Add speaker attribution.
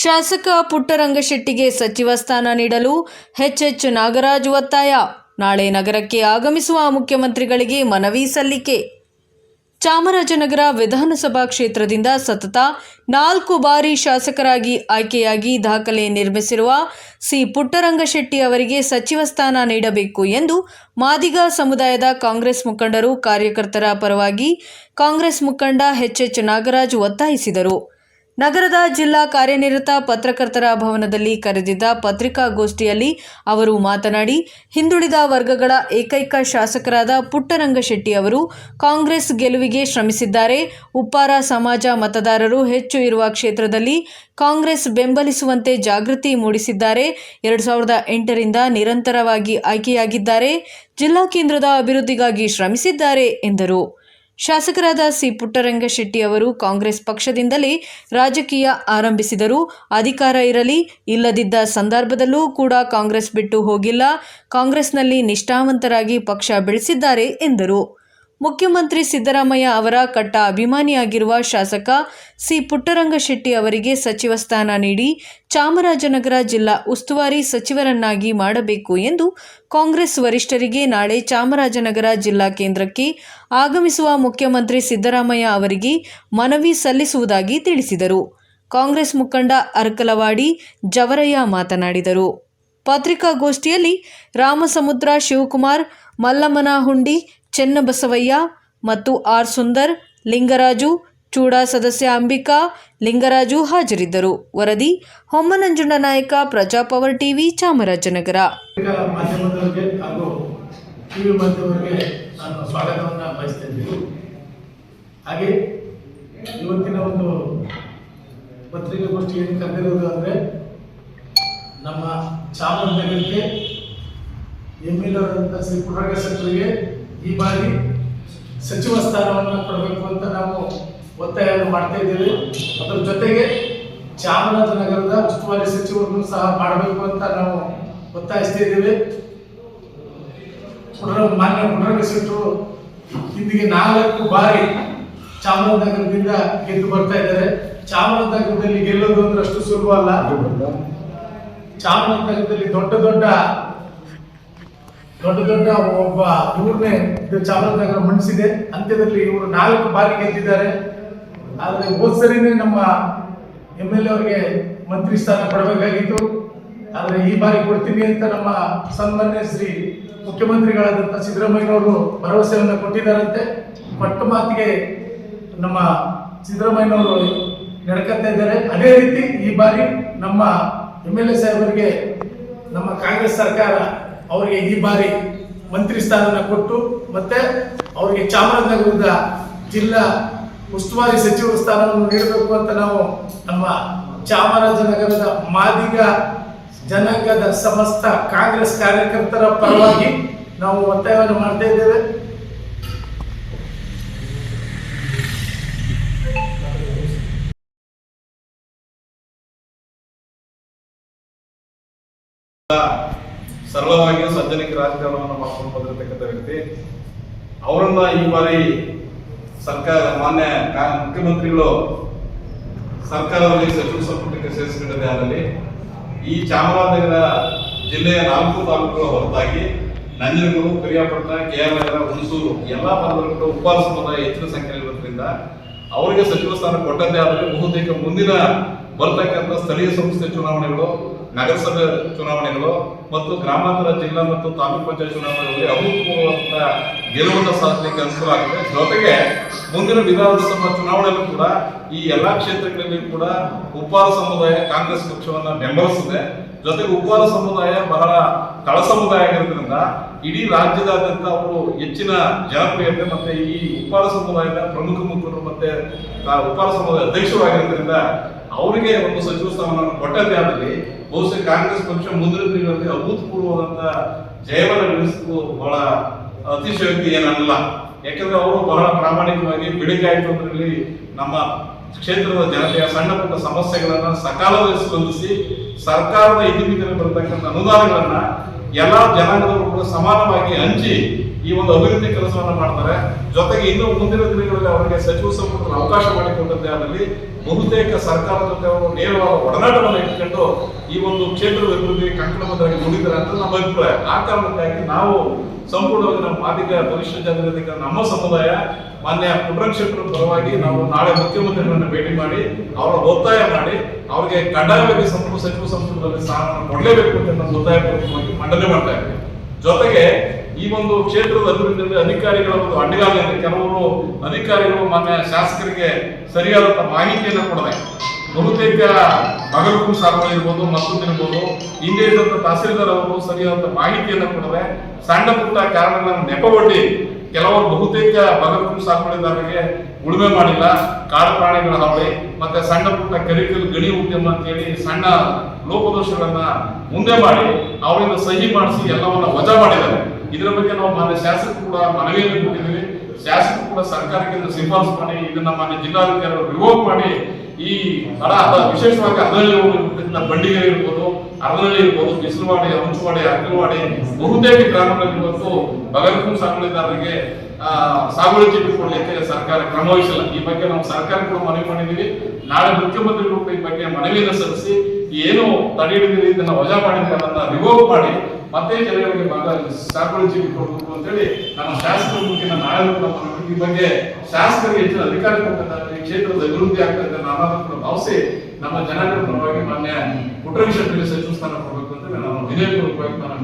Speaker 1: ಶಾಸಕ ಪುಟ್ಟರಂಗಶೆಟ್ಟಿಗೆ ಸಚಿವ ಸ್ಥಾನ ನೀಡಲು ಎಚ್ಎಚ್ ನಾಗರಾಜ್ ಒತ್ತಾಯ. ನಾಳೆ ನಗರಕ್ಕೆ ಆಗಮಿಸುವ ಮುಖ್ಯಮಂತ್ರಿಗಳಿಗೆ ಮನವಿ ಸಲ್ಲಿಕೆ. ಚಾಮರಾಜನಗರ ವಿಧಾನಸಭಾ ಕ್ಷೇತ್ರದಿಂದ ಸತತ ನಾಲ್ಕು ಬಾರಿ ಶಾಸಕರಾಗಿ ಆಯ್ಕೆಯಾಗಿ ದಾಖಲೆ ನಿರ್ಮಿಸಿರುವ ಸಿ. ಪುಟ್ಟರಂಗಶೆಟ್ಟಿ ಅವರಿಗೆ ಸಚಿವ ಸ್ಥಾನ ನೀಡಬೇಕು ಎಂದು ಮಾದಿಗ ಸಮುದಾಯದ ಕಾಂಗ್ರೆಸ್ ಮುಖಂಡರು ಕಾರ್ಯಕರ್ತರ ಪರವಾಗಿ ಕಾಂಗ್ರೆಸ್ ಮುಖಂಡ ಎಚ್ ನಾಗರಾಜ್ ಒತ್ತಾಯಿಸಿದರು. ನಗರದ ಜಿಲ್ಲಾ ಕಾರ್ಯನಿರತ ಪತ್ರಕರ್ತರ ಭವನದಲ್ಲಿ ಕರೆದಿದ್ದ ಪತ್ರಿಕಾಗೋಷ್ಠಿಯಲ್ಲಿ ಅವರು ಮಾತನಾಡಿ, ಹಿಂದುಳಿದ ವರ್ಗಗಳ ಏಕೈಕ ಶಾಸಕರಾದ ಪುಟ್ಟರಂಗಶೆಟ್ಟಿ ಅವರು ಕಾಂಗ್ರೆಸ್ ಗೆಲುವಿಗೆ ಶ್ರಮಿಸಿದ್ದಾರೆ. ಉಪ್ಪಾರ ಸಮಾಜ ಮತದಾರರು ಹೆಚ್ಚು ಇರುವ ಕ್ಷೇತ್ರದಲ್ಲಿ ಕಾಂಗ್ರೆಸ್ ಬೆಂಬಲಿಸುವಂತೆ ಜಾಗೃತಿ ಮೂಡಿಸಿದ್ದಾರೆ. ಎರಡು ಸಾವಿರದ ಎಂಟರಿಂದ ನಿರಂತರವಾಗಿ ಆಯ್ಕೆಯಾಗಿದ್ದಾರೆ. ಜಿಲ್ಲಾ ಕೇಂದ್ರದ ಅಭಿವೃದ್ಧಿಗಾಗಿ ಶ್ರಮಿಸಿದ್ದಾರೆ ಎಂದರು. ಶಾಸಕರಾದ ಸಿ ಪುಟ್ಟರಂಗಶೆಟ್ಟಿ ಅವರು ಕಾಂಗ್ರೆಸ್ ಪಕ್ಷದಿಂದಲೇ ರಾಜಕೀಯ ಆರಂಭಿಸಿದರು. ಅಧಿಕಾರ ಇರಲಿ, ಇಲ್ಲದಿದ್ದ ಸಂದರ್ಭದಲ್ಲೂ ಕೂಡ ಕಾಂಗ್ರೆಸ್ ಬಿಟ್ಟು ಹೋಗಿಲ್ಲ. ಕಾಂಗ್ರೆಸ್ನಲ್ಲಿ ನಿಷ್ಠಾವಂತರಾಗಿ ಪಕ್ಷ ಬೆಳೆಸಿದ್ದಾರೆ ಎಂದರು. ಮುಖ್ಯಮಂತ್ರಿ ಸಿದ್ದರಾಮಯ್ಯ ಅವರ ಕಟ್ಟ ಅಭಿಮಾನಿಯಾಗಿರುವ ಶಾಸಕ ಸಿ ಪುಟ್ಟರಂಗಶೆಟ್ಟಿ ಅವರಿಗೆ ಸಚಿವ ಸ್ಥಾನ ನೀಡಿ ಚಾಮರಾಜನಗರ ಜಿಲ್ಲಾ ಉಸ್ತುವಾರಿ ಸಚಿವರನ್ನಾಗಿ ಮಾಡಬೇಕು ಎಂದು ಕಾಂಗ್ರೆಸ್ ವರಿಷ್ಠರಿಗೆ ನಾಳೆ ಚಾಮರಾಜನಗರ ಜಿಲ್ಲಾ ಕೇಂದ್ರಕ್ಕೆ ಆಗಮಿಸುವ ಮುಖ್ಯಮಂತ್ರಿ ಸಿದ್ದರಾಮಯ್ಯ ಅವರಿಗೆ ಮನವಿ ಸಲ್ಲಿಸುವುದಾಗಿ ತಿಳಿಸಿದರು. ಕಾಂಗ್ರೆಸ್ ಮುಖಂಡ ಅರ್ಕಲವಾಡಿ ಜವರಯ್ಯ ಮಾತನಾಡಿದರು. ಪತ್ರಿಕಾಗೋಷ್ಠಿಯಲ್ಲಿ ರಾಮಸಮುದ್ರ ಶಿವಕುಮಾರ್ ಮಲ್ಲಮ್ಮನಹುಂಡಿ ಚೆನ್ನಬಸವಯ್ಯ ಮತ್ತು ಆರ್ ಸುಂದರ್, ಲಿಂಗರಾಜು, ಚೂಡಾ ಸದಸ್ಯ ಅಂಬಿಕಾ, ಲಿಂಗರಾಜು ಹಾಜರಿದ್ದರು. ವರದಿ, ಹೊಮ್ಮನಂಜುಂಡ ನಾಯಕ ಪ್ರಜಾಪವರ್ ಟಿವಿ, ಚಾಮರಾಜನಗರ.
Speaker 2: ಹಾಗೂ ಇವತ್ತಿನ ಒಂದು ಪತ್ರಿಕಾಗೋಷ್ಠಿ ಏನು ಕರೆದಿರೋದು ಅಂದರೆ ನಮ್ಮ ಚಾಮರಾಜನಗರಕ್ಕೆ ಎಂ ಎಲ್ ಅವರಂತ ಶ್ರೀ ಪುಟ್ಟರಂಗಶೆಟ್ಟರಿಗೆ ಈ ಬಾರಿ ಸಚಿವ ಸ್ಥಾನವನ್ನು ಕೊಡಬೇಕು ಅಂತ ನಾವು ಒತ್ತಾಯವನ್ನು ಮಾಡ್ತಾ ಇದ್ದೇವೆ. ಅದರ ಜೊತೆಗೆ ಚಾಮರಾಜನಗರದ ಉಸ್ತುವಾರಿ ಸಚಿವರನ್ನು ಸಹ ಮಾಡಬೇಕು ಅಂತ ನಾವು ಒತ್ತಾಯಿಸ್ತಾ ಇದ್ದೇವೆ. ಪುನರ ಮಾನ್ಯ ಪುನರ್ವಸಿಟ್ಟರು ಇಂದಿಗೆ ನಾಲ್ಕು ಬಾರಿ ಚಾಮರಾಜನಗರದಿಂದ ಗೆದ್ದು ಬರ್ತಾ ಇದ್ದಾರೆ. ಚಾಮರಾಜನಗರದಲ್ಲಿ ಗೆಲ್ಲೋದು ಅಂದ್ರೆ ಅಷ್ಟು ಸುಲಭ ಅಲ್ಲ. ಚಾಮರಾಜನಗರದಲ್ಲಿ ದೊಡ್ಡ ದೊಡ್ಡ ದೊಡ್ಡ ದೊಡ್ಡ ಒಬ್ಬ ಇವ್ರನ್ನೇ ಇದು ಚಾಮರಾಜನಗರ ಮಣಿಸಿದೆ. ಅಂತ್ಯದಲ್ಲಿ ಇವರು ನಾಲ್ಕು ಬಾರಿ ಗೆದ್ದಿದ್ದಾರೆ. ಆದರೆ ಹೋದ್ ಸರಿನೇ ನಮ್ಮ ಎಂ ಎಲ್ ಎ ಅವರಿಗೆ ಮಂತ್ರಿ ಸ್ಥಾನ ಕೊಡಬೇಕಾಗಿತ್ತು. ಆದರೆ ಈ ಬಾರಿ ಕೊಡ್ತೀನಿ ಅಂತ ನಮ್ಮ ಸನ್ಮಾನ್ಯ ಶ್ರೀ ಮುಖ್ಯಮಂತ್ರಿಗಳಾದಂಥ ಸಿದ್ದರಾಮಯ್ಯನವರು ಭರವಸೆಯನ್ನು ಕೊಟ್ಟಿದ್ದಾರಂತೆ. ಪಟ್ಟ ಮಾತಿಗೆ ನಮ್ಮ ಸಿದ್ದರಾಮಯ್ಯನವರು ನಡ್ಕೊತಾ ಇದ್ದಾರೆ. ಅದೇ ರೀತಿ ಈ ಬಾರಿ ನಮ್ಮ ಎಂ ಎಲ್ ಎ ಸಾಹೇಬರಿಗೆ ನಮ್ಮ ಕಾಂಗ್ರೆಸ್ ಸರ್ಕಾರ ಅವರಿಗೆ ಈ ಬಾರಿ ಮಂತ್ರಿ ಸ್ಥಾನನ ಕೊಟ್ಟು ಮತ್ತೆ ಅವರಿಗೆ ಚಾಮರಾಜನಗರದ ಜಿಲ್ಲಾ ಉಸ್ತುವಾರಿ ಸಚಿವ ಸ್ಥಾನವನ್ನು ನೀಡಬೇಕು ಅಂತ ನಾವು ನಮ್ಮ ಚಾಮರಾಜನಗರದ ಮಾದಿಗ ಜನಾಂಗದ ಸಮಸ್ತ ಕಾಂಗ್ರೆಸ್ ಕಾರ್ಯಕರ್ತರ ಪರವಾಗಿ ನಾವು ಒತ್ತಾಯವನ್ನು ಮಾಡ್ತಾ ಇದ್ದೇವೆ.
Speaker 3: ಸರಳವಾಗಿ ಸಾರ್ವಜನಿಕ ರಾಜಕಾರಣವನ್ನು ಮಾಡ್ಕೊಂಡು ಬಂದಿರತಕ್ಕಂಥ ವ್ಯಕ್ತಿ. ಅವರನ್ನ ಈ ಬಾರಿ ಸರ್ಕಾರ, ಮಾನ್ಯ ಮುಖ್ಯಮಂತ್ರಿಗಳು ಸರ್ಕಾರದಲ್ಲಿ ಸಚಿವ ಸಂಪುಟಕ್ಕೆ ಸೇರಿಸಿಕೊಂಡಿದೆ ಅದರಲ್ಲಿ. ಈ ಚಾಮರಾಜನಗರ ಜಿಲ್ಲೆಯ ನಾಲ್ಕು ತಾಲೂಕುಗಳ ಹೊರತಾಗಿ ನಂಜನಗೂಡು, ಪಿರಿಯಾಪಟ್ಟಣ, ಕೆಆರ್ನಗರ, ಹುಣಸೂರು ಎಲ್ಲ ಭಾಗದಲ್ಲೂ ಉಪ್ಪಾರ ಸಮುದಾಯ ಹೆಚ್ಚಿನ ಸಂಖ್ಯೆಯಲ್ಲಿರೋದ್ರಿಂದ ಅವರಿಗೆ ಸಚಿವ ಸ್ಥಾನ ಕೊಟ್ಟದ್ದೇ ಆದರೆ ಬಹುತೇಕ ಮುಂದಿನ ಬರ್ತಕ್ಕಂಥ ಸ್ಥಳೀಯ ಸಂಸ್ಥೆ ಚುನಾವಣೆಗಳು ನಗರಸಭೆ ಚುನಾವಣೆಗಳು ಮತ್ತು ಗ್ರಾಮಾಂತರ ಜಿಲ್ಲಾ ಮತ್ತು ತಾಲೂಕು ಪಂಚಾಯತ್ ಚುನಾವಣೆಗಳಲ್ಲಿ ಅಭೂತಪೂರ್ವಂತ ಗೆಲುವನ್ನು ಸಾಧಿಸಲಿಕ್ಕೆ ಅನುಕೂಲ ಜೊತೆಗೆ ಮುಂದಿನ ವಿಧಾನಸಭಾ ಚುನಾವಣೆಯಲ್ಲೂ ಕೂಡ ಈ ಎಲ್ಲಾ ಕ್ಷೇತ್ರಗಳಲ್ಲಿ ಕೂಡ ಉಪ್ಪಾರ ಸಮುದಾಯ ಕಾಂಗ್ರೆಸ್ ಪಕ್ಷವನ್ನ ಬೆಂಬಲಿಸಿದೆ. ಜೊತೆಗೆ ಉಪ್ಪಾರ ಸಮುದಾಯ ಬಹಳ ತಳ ಸಮುದಾಯ ಆಗಿರೋದ್ರಿಂದ ಇಡೀ ರಾಜ್ಯದಾದ್ಯಂತ ಅವರು ಹೆಚ್ಚಿನ ಜನಪ್ರಿಯತೆ ಮತ್ತೆ ಈ ಉಪ್ಪಾರ ಸಮುದಾಯದ ಪ್ರಮುಖ ಮುಖಂಡರು ಮತ್ತೆ ಉಪ್ಪಾರ ಸಮುದಾಯ ಅಧ್ಯಕ್ಷರಾಗಿರೋದ್ರಿಂದ ಅವರಿಗೆ ಒಂದು ಸಚಿವ ಸ್ಥಾನವನ್ನು ಕೊಟ್ಟದ್ದೇ ಆದಲ್ಲಿ ಬಹುಶಃ ಕಾಂಗ್ರೆಸ್ ಪಕ್ಷ ಮುಂದಿನ ದಿನಗಳಲ್ಲಿ ಅಭೂತಪೂರ್ವವಾದಂತ ಜಯವನ್ನು ಗಳಿಸುವುದು ಬಹಳ ಅತಿಶಯೋಕ್ತಿ ಏನಲ್ಲ ಯಾಕಂದ್ರೆ ಅವರು ಬಹಳ ಪ್ರಾಮಾಣಿಕವಾಗಿ ಅಂದ್ರಲ್ಲಿ ನಮ್ಮ ಕ್ಷೇತ್ರದ ಜನತೆಯ ಸಣ್ಣ ಪುಟ್ಟ ಸಮಸ್ಯೆಗಳನ್ನ ಸಕಾಲದಲ್ಲಿ ಸ್ಪಂದಿಸಿ ಸರ್ಕಾರದ ಇತಿಮಿತಿಯಲ್ಲಿ ಬರತಕ್ಕಂಥ ಅನುದಾನಗಳನ್ನ ಎಲ್ಲಾ ಜನಾಂಗದವರು ಕೂಡ ಸಮಾನವಾಗಿ ಹಂಚಿ ಈ ಒಂದು ಅಭಿವೃದ್ಧಿ ಕೆಲಸವನ್ನು ಮಾಡ್ತಾರೆ. ಜೊತೆಗೆ ಇನ್ನು ಮುಂದಿನ ದಿನಗಳಲ್ಲಿ ಅವರಿಗೆ ಸಚಿವ ಸಂಪುಟದಲ್ಲಿ ಅವಕಾಶ ಮಾಡಿಕೊಟ್ಟಂತೆ ಅದರಲ್ಲಿ ಬಹುತೇಕ ಸರ್ಕಾರದ ಜೊತೆ ಅವರು ನೇರವಾದ ಒಡನಾಟವನ್ನು ಇಟ್ಕೊಂಡು ಈ ಒಂದು ಕ್ಷೇತ್ರದ ಅಭಿವೃದ್ಧಿಗೆ ಕಂಕಣಬದ್ಧರಾಗಿ ದುಡಿತಾರೆ ಅಂತ ನಮ್ಮ ಅಭಿಪ್ರಾಯ. ಆ ಕಾರಣಕ್ಕಾಗಿ ನಾವು ಸಂಪೂರ್ಣವಾಗಿ ನಮ್ಮ ಮಾದಿಗ ಭವಿಷ್ಯ ಜನರಿಗೆ ನಮ್ಮ ಸಮುದಾಯ ಮಾನ್ಯ ಪುಟ್ರಂಗ್ ಶೆಟ್ಟರ್ ಪರವಾಗಿ ನಾವು ನಾಳೆ ಮುಖ್ಯಮಂತ್ರಿಗಳನ್ನ ಭೇಟಿ ಮಾಡಿ ಅವರ ಒತ್ತಾಯ ಮಾಡಿ ಅವರಿಗೆ ಕಡ್ಡಾಯವಾಗಿ ಸಂಪುಟ ಸಚಿವ ಸಂಪುಟದಲ್ಲಿ ಸ್ಥಾನವನ್ನು ಕೊಡಲೇಬೇಕು ಅಂತ ನಮ್ಮ ಒತ್ತಾಯ ಮಂಡನೆ ಮಾಡ್ತಾ ಇದ್ದೀವಿ. ಜೊತೆಗೆ ಈ ಒಂದು ಕ್ಷೇತ್ರದ ಅಭಿವೃದ್ಧಿಯಲ್ಲಿ ಅಧಿಕಾರಿಗಳ ಒಂದು ಅಡ್ಡಗಾಲ ಇದೆ ಕೆಲವರು ಅಧಿಕಾರಿಗಳು ಮಾನ್ಯ ಶಾಸಕರಿಗೆ ಸರಿಯಾದಂಥ ಮಾಹಿತಿಯನ್ನು ಕೊಡದೆ ಬಹುತೇಕ ಮಗಲೂರು ಸಾಗುವಳಿ ಇರ್ಬೋದು ಮತ್ತೊಂದಿರ್ಬೋದು ಹಿಂದೆ ಇದ್ದಂತ ತಹಸೀಲ್ದಾರ್ ಅವರು ಸರಿಯಾದ ಮಾಹಿತಿಯನ್ನು ಕೊಡದೆ ಸಣ್ಣ ಪುಟ್ಟ ಕಾರಣಗಳನ್ನು ನೆಪವೊಡ್ಡಿ ಕೆಲವರು ಬಹುತೇಕ ಬಗರ್ಕುಂ ಸಾಗುವಳಿದಾರರಿಗೆ ಉಳುಮೆ ಮಾಡಿಲ್ಲ, ಕಾಡು ಪ್ರಾಣಿಗಳ ಹಾವಳಿ, ಮತ್ತೆ ಸಣ್ಣ ಪುಟ್ಟ ಕರಿಕಲ್ ಗಣಿ ಉದ್ಯಮ ಅಂತ ಹೇಳಿ ಸಣ್ಣ ಲೋಪದೋಷಗಳನ್ನ ಮುಂದೆ ಮಾಡಿ, ಅವರಿಂದ ಸಹಿ ಮಾಡಿಸಿ ಎಲ್ಲವನ್ನ ವಜಾ ಮಾಡಿದ್ದಾರೆ. ಇದರ ಬಗ್ಗೆ ನಾವು ಮಾನ್ಯ ಶಾಸಕರು ಕೂಡ ಮನವಿಯನ್ನು ಕೊಟ್ಟಿದ್ದೀವಿ. ಶಾಸಕರು ಕೂಡ ಸರ್ಕಾರಕ್ಕೆ ಶಿಫಾರಸು ಮಾಡಿ ಇದನ್ನ ಮಾನ್ಯ ಜಿಲ್ಲಾಧಿಕಾರಿಗಳು ರಿವೋಕ್ ಮಾಡಿ ಈ ಹಣ ವಿಶೇಷವಾಗಿ ಅದರಲ್ಲಿ ಬಂಡಿಗೆರೆ ಇರ್ಬೋದು ಅರನಹಳ್ಳಿ ಇರ್ಬೋದು ಬಿಸಿಲುವಾಡಿ ಅಂಚುವಾಡಿ ಅಗ್ರವಾಡಿ ಬಹುತೇಕ ಗ್ರಾಮಗಳಲ್ಲಿ ಇವತ್ತು ಬಗರ್ಕುಂ ಸಾಗುವಳಿದಾರರಿಗೆ ಆ, ಸಾಗುವಳಿ ಚೀಟಿ ಕೊಡ್ಲಿಕ್ಕೆ ಸರ್ಕಾರ ಕ್ರಮ ವಹಿಸಿಲ್ಲ. ಈ ಬಗ್ಗೆ ನಾವು ಸರ್ಕಾರ ಕೂಡ ಮನವಿ ಮಾಡಿದ್ದೀವಿ. ನಾಳೆ ಮುಖ್ಯಮಂತ್ರಿಗಳು ಈ ಬಗ್ಗೆ ಮನವಿಯನ್ನು ಸಲ್ಲಿಸಿ ಏನು ತಡೆ ಹಿಡಿದಿರಿ ಇದನ್ನ ವಜಾ ಮಾಡಿದ್ರೆ ಅದನ್ನು ರಿವೋಕ್ ಮಾಡಿ ಮತ್ತೆ ಜನಗಳಿಗೆ ಭಾಗ ಸಾಗುವಳಿ ಜೀವಿ ಕೊಡಬೇಕು ಅಂತೇಳಿ ನಮ್ಮ ಶಾಸಕರ ಮುಖ್ಯ ನಾಯಕರು ಈ ಬಗ್ಗೆ ಶಾಸಕರಿಗೆ ಹೆಚ್ಚಿನ ಅಧಿಕಾರ ಕೊಟ್ಟಂತ ಈ ಕ್ಷೇತ್ರದ ಅಭಿವೃದ್ಧಿ ಆಗ್ತದೆ ನಾನು ಭಾವಿಸಿ ನಮ್ಮ ಜನಗಳ ಪರವಾಗಿ ಮಾನ್ಯ ವಿಷಯದಲ್ಲಿ ಸಚಿವ ಸ್ಥಾನ ಕೊಡಬೇಕು ಅಂತ ನಾನು ವಿನಯಪೂರ್ವಕವಾಗಿ ನಾನು